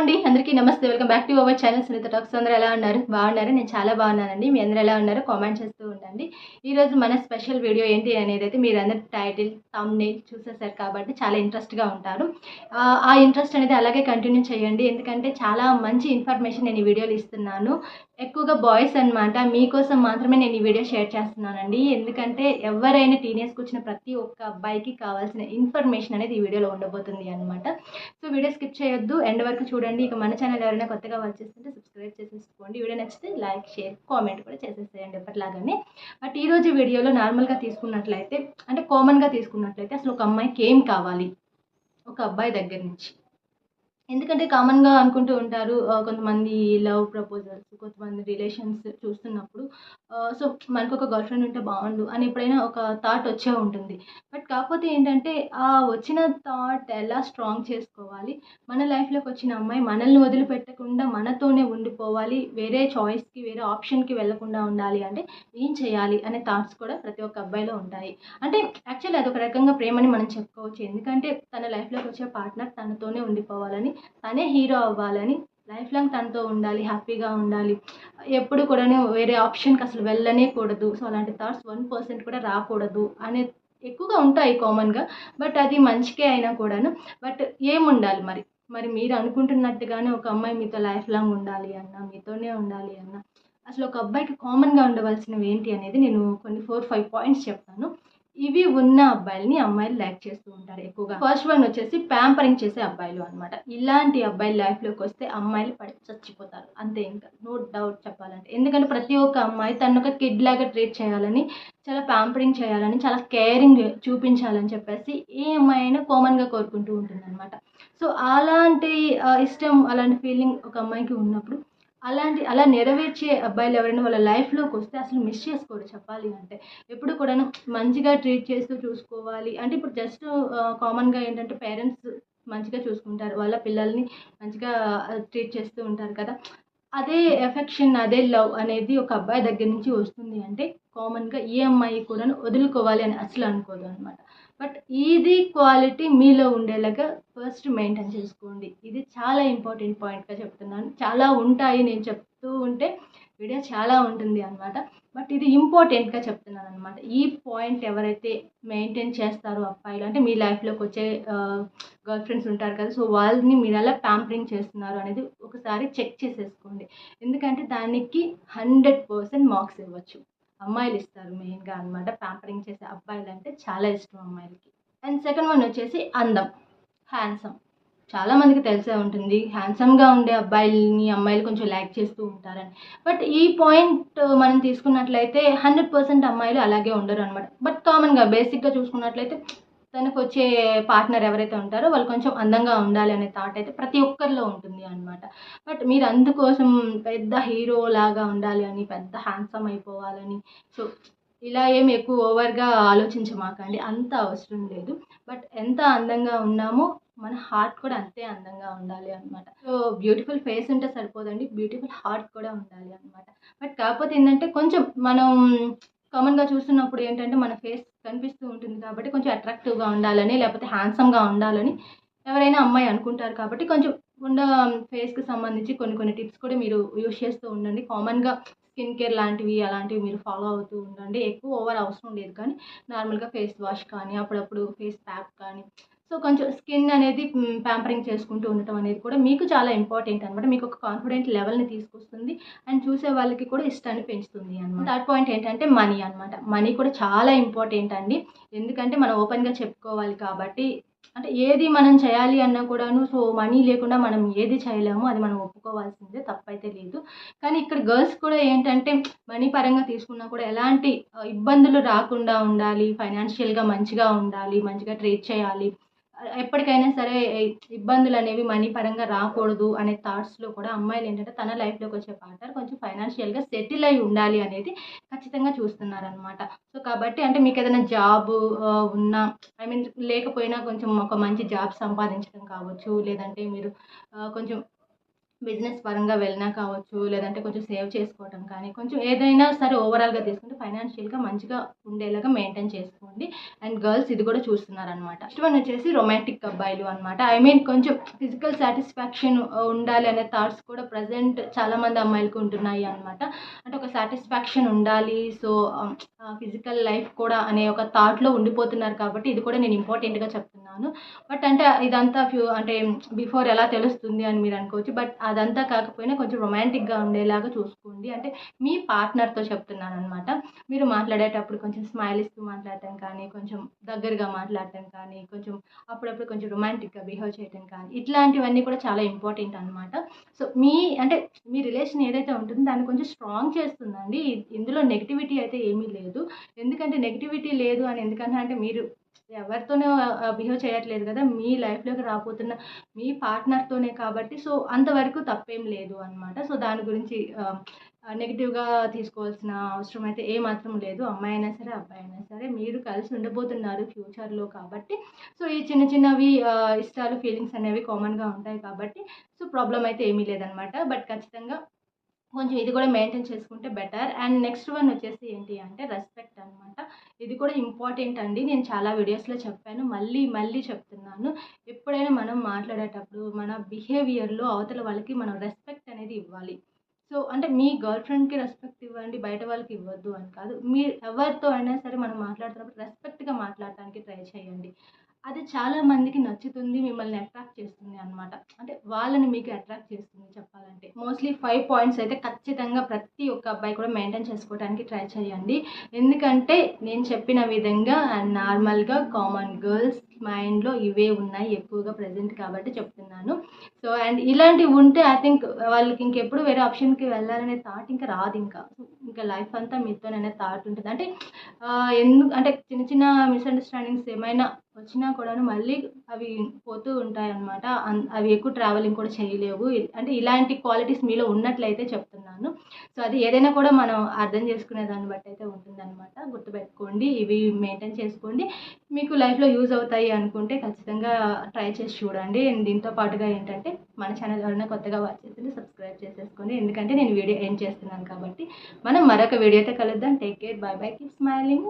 అండి. అందరికీ నమస్తే. Welcome back to our channel Sunitha talks అందరూ ఎలా ఉన్నారు? బాగున్నారు? నేను చాలా బాగున్నానండి. మీ అందరూ ఎలా ఉన్నారు కామెంట్ చేస్తూ ఉండండి. ఈరోజు మన స్పెషల్ వీడియో ఏంటి అనేది అయితే మీరు టైటిల్ తమ్నేల్ చూసేసారు కాబట్టి చాలా ఇంట్రెస్ట్గా ఉంటారు. ఆ, ఇంట్రెస్ట్ అనేది అలాగే కంటిన్యూ చేయండి. ఎందుకంటే చాలా మంచి ఇన్ఫర్మేషన్ నేను ఈ వీడియోలు ఇస్తున్నాను. ఎక్కువగా బాయ్స్ అన్నమాట. మీకోసం మాత్రమే నేను ఈ వీడియో షేర్ చేస్తున్నానండి. ఎందుకంటే ఎవరైనా టీనేజ్కి వచ్చిన ప్రతి ఒక్క అబ్బాయికి కావాల్సిన ఇన్ఫర్మేషన్ అనేది ఈ వీడియోలో ఉండబోతుంది అనమాట సో వీడియో స్కిప్ చేయొద్దు. ఎండ్ వరకు చూడండి. ఇక మన ఛానల్ ఎవరైనా కొత్తగా వచ్చేస్తుంటే సబ్స్క్రైబ్ చేసేసుకోండి. వీడియో నచ్చితే లైక్ షేర్ కామెంట్ కూడా చేసేసేయండి ఎప్పటిలాగానే. బట్ ఈ రోజు వీడియోలో నార్మల్గా తీసుకున్నట్లయితే అంటే కామన్గా తీసుకున్నట్లయితే అసలు ఒక అమ్మాయికి ఏం కావాలి? ఒక అబ్బాయి దగ్గర నుంచి. ఎందుకంటే కామన్గా అనుకుంటూ ఉంటారు కొంతమంది లవ్ ప్రపోజల్స్ కొంతమంది రిలేషన్స్ చూస్తున్నప్పుడు సో మనకు ఒక గర్ల్ ఫ్రెండ్ ఉంటే బాగుండు అని ఎప్పుడైనా ఒక థాట్ వచ్చే ఉంటుంది. బట్ కాకపోతే ఏంటంటే ఆ వచ్చిన థాట్ ఎలా స్ట్రాంగ్ చేసుకోవాలి? మన లైఫ్లోకి వచ్చిన అమ్మాయి మనల్ని వదిలిపెట్టకుండా మనతోనే ఉండిపోవాలి వేరే చాయిస్కి వేరే ఆప్షన్కి వెళ్ళకుండా ఉండాలి అంటే ఏం చేయాలి అనే థాట్స్ కూడా ప్రతి ఒక్క అబ్బాయిలో ఉంటాయి. అంటే యాక్చువల్లీ అదొక రకంగా ప్రేమని మనం చెప్పుకోవచ్చు. ఎందుకంటే తన లైఫ్లోకి వచ్చే పార్ట్నర్ తనతోనే ఉండిపోవాలని తనే హీరో అవ్వాలని లైఫ్ లాంగ్ తనతో ఉండాలి హ్యాపీగా ఉండాలి. ఎప్పుడు కూడా వేరే ఆప్షన్కి అసలు వెళ్ళనే కూడదు సో అలాంటి థాట్స్ వన్ పర్సెంట్ కూడా రాకూడదు అనే ఎక్కువగా ఉంటాయి కామన్గా. బట్ అది మంచికే అయినా కూడాను. బట్ ఏముండాలి మరి? మరి మీరు అనుకుంటున్నట్టుగానే ఒక అమ్మాయి మీతో లైఫ్ లాంగ్ ఉండాలి అన్న మీతోనే ఉండాలి అన్న. అసలు ఒక అబ్బాయికి కామన్గా ఉండవలసినవి ఏంటి అనేది నేను కొన్ని ఫోర్ ఫైవ్ పాయింట్స్ చెప్తాను. ఇవి ఉన్న అబ్బాయిలని అమ్మాయిలు లైక్ చేస్తూ ఉంటారు ఎక్కువగా. ఫస్ట్ వన్ వచ్చేసి ప్యాంపరింగ్ చేసే అబ్బాయిలు అనమాట ఇలాంటి అబ్బాయిల లైఫ్లోకి వస్తే అమ్మాయిలు పడి చచ్చిపోతారు. అంతే ఇంకా. నో డౌట్ చెప్పాలంటే. ఎందుకంటే ప్రతి ఒక్క అమ్మాయి తను ఒక కిడ్ లాగా ట్రీట్ చేయాలని చాలా ప్యాంపరింగ్ చేయాలని చాలా కేరింగ్ చూపించాలని చెప్పేసి ఏ అమ్మాయి అయినా కామన్గా కోరుకుంటూ ఉంటుంది అనమాట సో అలాంటి ఇష్టం అలాంటి ఫీలింగ్ ఒక అమ్మాయికి ఉన్నప్పుడు అలాంటి అలా నెరవేర్చే అబ్బాయిలు ఎవరైనా వాళ్ళ లైఫ్లోకి వస్తే అసలు మిస్ చేసుకోరు చెప్పాలి అంటే. ఎప్పుడు కూడా మంచిగా ట్రీట్ చేస్తూ చూసుకోవాలి. అంటే ఇప్పుడు జస్ట్ కామన్గా ఏంటంటే పేరెంట్స్ మంచిగా చూసుకుంటారు. వాళ్ళ పిల్లల్ని మంచిగా ట్రీట్ చేస్తూ ఉంటారు కదా. అదే ఎఫెక్షన్ అదే లవ్ అనేది ఒక అబ్బాయి దగ్గర నుంచి వస్తుంది అంటే కామన్గా ఈ అమ్మాయి కూడా వదులుకోవాలి అని అసలు అనుకోదు అనమాట బట్ ఇది క్వాలిటీ మీలో ఉండేలాగా ఫస్ట్ మెయింటైన్ చేసుకోండి. ఇది చాలా ఇంపార్టెంట్ పాయింట్గా చెప్తున్నాను. చాలా ఉంటాయి నేను చెప్తూ ఉంటే వీడియో చాలా ఉంటుంది అనమాట బట్ ఇది ఇంపార్టెంట్గా చెప్తున్నాను అనమాట ఈ పాయింట్ ఎవరైతే మెయింటైన్ చేస్తారో అబ్బాయిలు అంటే మీ లైఫ్లోకి వచ్చే గర్ల్ ఫ్రెండ్స్ ఉంటారు కదా సో వాళ్ళని మీరు ఎలా ప్యాంపరింగ్ చేస్తున్నారు అనేది ఒకసారి చెక్ చేసేసుకోండి. ఎందుకంటే దానికి హండ్రెడ్ పర్సెంట్ మార్క్స్ ఇవ్వచ్చు. అమ్మాయిలు ఇస్తారు మెయిన్గా అనమాట ప్యాంపరింగ్ చేసే అబ్బాయిలు అంటే చాలా ఇష్టం అమ్మాయిలకి. అండ్ సెకండ్ వన్ వచ్చేసి అందం. హ్యాండ్సమ్ చాలామందికి తెలిసే ఉంటుంది. హ్యాండ్సమ్గా ఉండే అబ్బాయిలని అమ్మాయిలు కొంచెం లైక్ చేస్తూ ఉంటారని. బట్ ఈ పాయింట్ మనం తీసుకున్నట్లయితే హండ్రెడ్ పర్సెంట్ అమ్మాయిలు అలాగే ఉండరు అనమాట బట్ కామన్గా బేసిక్గా చూసుకున్నట్లయితే తనకు వచ్చే పార్ట్నర్ ఎవరైతే ఉంటారో వాళ్ళు కొంచెం అందంగా ఉండాలి అనే థాట్ అయితే ప్రతి ఒక్కరిలో ఉంటుంది అనమాట బట్ మీరు అందుకోసం పెద్ద హీరో లాగా ఉండాలి అని పెద్ద హ్యాండ్సమ్ అయిపోవాలని సో ఇలా ఏం ఎక్కువ ఓవర్గా ఆలోచించమాకండి. అంత అవసరం లేదు. బట్ ఎంత అందంగా ఉన్నామో మన హార్ట్ కూడా అంతే అందంగా ఉండాలి అనమాట సో బ్యూటిఫుల్ ఫేస్ ఉంటే సరిపోదండి బ్యూటిఫుల్ హార్ట్ కూడా ఉండాలి అనమాట బట్ కాకపోతే ఏంటంటే కొంచెం మనం కామన్గా చూస్తున్నప్పుడు ఏంటంటే మన ఫేస్ కనిపిస్తూ ఉంటుంది కాబట్టి కొంచెం అట్రాక్టివ్గా ఉండాలని లేకపోతే హ్యాండ్సమ్గా ఉండాలని ఎవరైనా అమ్మాయి అనుకుంటారు కాబట్టి కొంచెం ఉండ ఫేస్కి సంబంధించి కొన్ని కొన్ని టిప్స్ కూడా మీరు యూస్ చేస్తూ ఉండండి. కామన్గా స్కిన్ కేర్ లాంటివి అలాంటివి మీరు ఫాలో అవుతూ ఉండండి. ఎక్కువ ఓవర్ అవసరం లేదు కానీ నార్మల్గా ఫేస్ వాష్ కానీ అప్పుడప్పుడు ఫేస్ ప్యాక్ కానీ సో కొంచెం స్కిన్ అనేది ప్యాంపరింగ్ చేసుకుంటూ ఉండటం అనేది కూడా మీకు చాలా ఇంపార్టెంట్ అనమాట మీకు ఒక కాన్ఫిడెంట్ లెవెల్ని తీసుకొస్తుంది. అండ్ చూసే వాళ్ళకి కూడా ఇష్టాన్ని పెంచుతుంది అనమాట థర్డ్ పాయింట్ ఏంటంటే మనీ అనమాట మనీ కూడా చాలా ఇంపార్టెంట్ అండి. ఎందుకంటే మనం ఓపెన్గా చెప్పుకోవాలి కాబట్టి అంటే ఏది మనం చేయాలి అన్నా కూడాను సో మనీ లేకుండా మనం ఏది చేయలేము అది మనం ఒప్పుకోవాల్సిందే తప్పైతే లేదు. కానీ ఇక్కడ గర్ల్స్ కూడా ఏంటంటే మనీ పరంగా తీసుకున్నా కూడా ఎలాంటి ఇబ్బందులు రాకుండా ఉండాలి ఫైనాన్షియల్గా మంచిగా ఉండాలి మంచిగా ట్రీట్ చేయాలి. ఎప్పటికైనా సరే ఇబ్బందులు అనేవి మనీ పరంగా రాకూడదు అనే థాట్స్లో కూడా అమ్మాయిలు ఏంటంటే తన లైఫ్లోకి వచ్చే పార్ట్నర్ కొంచెం ఫైనాన్షియల్గా సెటిల్ అయి ఉండాలి అనేది ఖచ్చితంగా చూస్తున్నారనమాట సో కాబట్టి అంటే మీకు ఏదైనా జాబ్ ఉన్నా ఐ మీన్ లేకపోయినా కొంచెం ఒక మంచి జాబ్ సంపాదించడం కావచ్చు లేదంటే మీరు కొంచెం బిజినెస్ పరంగా వెళ్ళినా కావచ్చు లేదంటే కొంచెం సేవ్ చేసుకోవటం కానీ కొంచెం ఏదైనా సరే ఓవరాల్గా తీసుకుని ఫైనాన్షియల్గా మంచిగా ఉండేలాగా మెయింటైన్ చేసుకోండి. అండ్ గర్ల్స్ ఇది కూడా చూస్తున్నారనమాట నెక్స్ట్ వన్ వచ్చేసి రొమాంటిక్ అబ్బాయిలు అనమాట ఐ మీన్ కొంచెం ఫిజికల్ సాటిస్ఫాక్షన్ uh, ఉండాలి అనే థాట్స్ కూడా ప్రజెంట్ చాలామంది అమ్మాయిలకు ఉంటున్నాయి అనమాట అంటే ఒక సాటిస్ఫాక్షన్ ఉండాలి సో ఫిజికల్ లైఫ్ కూడా అనే ఒక థాట్లో ఉండిపోతున్నారు కాబట్టి ఇది కూడా నేను ఇంపార్టెంట్గా చెప్తున్నాను. బట్ అంటే ఇదంతా ఫ్యూ అంటే బిఫోర్ ఎలా తెలుస్తుంది అని మీరు అనుకోవచ్చు. బట్ అదంతా కాకపోయినా కొంచెం రొమాంటిక్గా ఉండేలాగా చూసుకోండి. అంటే మీ పార్ట్నర్తో చెప్తున్నాను అనమాట మీరు మాట్లాడేటప్పుడు కొంచెం స్మైల్ ఇస్తూ మాట్లాడటం కానీ కొంచెం దగ్గరగా మాట్లాడటం కానీ కొంచెం అప్పుడప్పుడు కొంచెం రొమాంటిక్గా బిహేవ్ చేయటం కానీ ఇట్లాంటివన్నీ కూడా చాలా ఇంపార్టెంట్ అనమాట సో మీ అంటే మీ రిలేషన్ ఏదైతే ఉంటుందో దాన్ని కొంచెం స్ట్రాంగ్ చేస్తుందండి. ఇందులో నెగిటివిటీ అయితే ఏమీ లేదు. ఎందుకంటే నెగిటివిటీ లేదు అని ఎందుకంటే అంటే మీరు ఎవరితోనే బిహేవ్ చేయట్లేదు కదా మీ లైఫ్లోకి రాబోతున్న మీ పార్ట్నర్తోనే కాబట్టి సో అంతవరకు తప్పేం లేదు అనమాట సో దాని గురించి నెగిటివ్గా తీసుకోవాల్సిన అవసరం అయితే ఏ మాత్రం లేదు. అమ్మాయి అయినా సరే అబ్బాయి అయినా సరే మీరు కలిసి ఉండబోతున్నారు ఫ్యూచర్లో కాబట్టి. సో ఈ చిన్న చిన్నవి ఇష్టాలు ఫీలింగ్స్ అనేవి కామన్గా ఉంటాయి కాబట్టి సో ప్రాబ్లం అయితే ఏమీ లేదనమాట బట్ ఖచ్చితంగా కొంచెం ఇది కూడా మెయింటైన్ చేసుకుంటే బెటర్ అండ్ నెక్స్ట్ వన్ వచ్చేసి ఏంటి అంటే రెస్పెక్ట్ అనమాట ఇది కూడా ఇంపార్టెంట్ అండి. నేను చాలా వీడియోస్లో చెప్పాను. మళ్ళీ మళ్ళీ చెప్తున్నాను. ఎప్పుడైనా మనం మాట్లాడేటప్పుడు మన బిహేవియర్లో అవతల వాళ్ళకి మనం రెస్పెక్ట్ అనేది ఇవ్వాలి. సో అంటే మీ గర్ల్ ఫ్రెండ్కి రెస్పెక్ట్ ఇవ్వండి బయట వాళ్ళకి ఇవ్వద్దు అని కాదు. మీరు ఎవరితో అయినా సరే మనం మాట్లాడుతున్నప్పుడు రెస్పెక్ట్గా మాట్లాడటానికి ట్రై చేయండి. అది చాలా మందికి నచ్చుతుంది మిమ్మల్ని అట్రాక్ట్ చేస్తుంది అనమాట అంటే వాళ్ళని మీకు అట్రాక్ట్ చేస్తుంది చెప్పాలంటే మోస్ట్లీ ఫైవ్ పాయింట్స్ అయితే ఖచ్చితంగా ప్రతి ఒక్క అబ్బాయి కూడా మెయింటైన్ చేసుకోవడానికి ట్రై చేయండి. ఎందుకంటే నేను చెప్పిన విధంగా అండ్ నార్మల్గా కామన్ గర్ల్స్ మైండ్లో ఇవే ఉన్నాయి ఎక్కువగా ప్రజెంట్ కాబట్టి చెప్తున్నాను. సో అండ్ ఇలాంటివి ఉంటే ఐ థింక్ వాళ్ళకి ఇంకెప్పుడు వేరే ఆప్షన్కి వెళ్ళాలనే థాట్ ఇంకా రాదు ఇంకా. ఇంకా లైఫ్ అంతా మీతోననే థాట్ ఉంటుంది. అంటే ఎందుకు అంటే చిన్న చిన్న మిస్అండర్స్టాండింగ్స్ ఏమైనా వచ్చినా కూడాను మళ్ళీ అవి పోతూ ఉంటాయి అనమాట అవి ఎక్కువ ట్రావెలింగ్ కూడా చేయలేవు. అంటే ఇలాంటి క్వాలిటీస్ మీలో ఉన్నట్లయితే చెప్తున్నాను. సో అది ఏదైనా కూడా మనం అర్థం చేసుకునే దాన్ని బట్టి అయితే ఉంటుందన్నమాట. గుర్తుపెట్టుకోండి ఇవి మెయింటైన్ చేసుకోండి. మీకు లైఫ్లో యూజ్ అవుతాయి అనుకుంటే ఖచ్చితంగా ట్రై చేసి చూడండి. అండ్ దీంతో పాటుగా ఏంటంటే మన ఛానల్ ఎవరైనా కొత్తగా వాచ్ చేస్తుంటే సబ్స్క్రైబ్ చేసేసుకోండి. ఎందుకంటే నేను వీడియో ఎండ్ చేస్తున్నాను కాబట్టి. మనం మరొక వీడియోతో కలుద్దాం. Take care bye bye keep smiling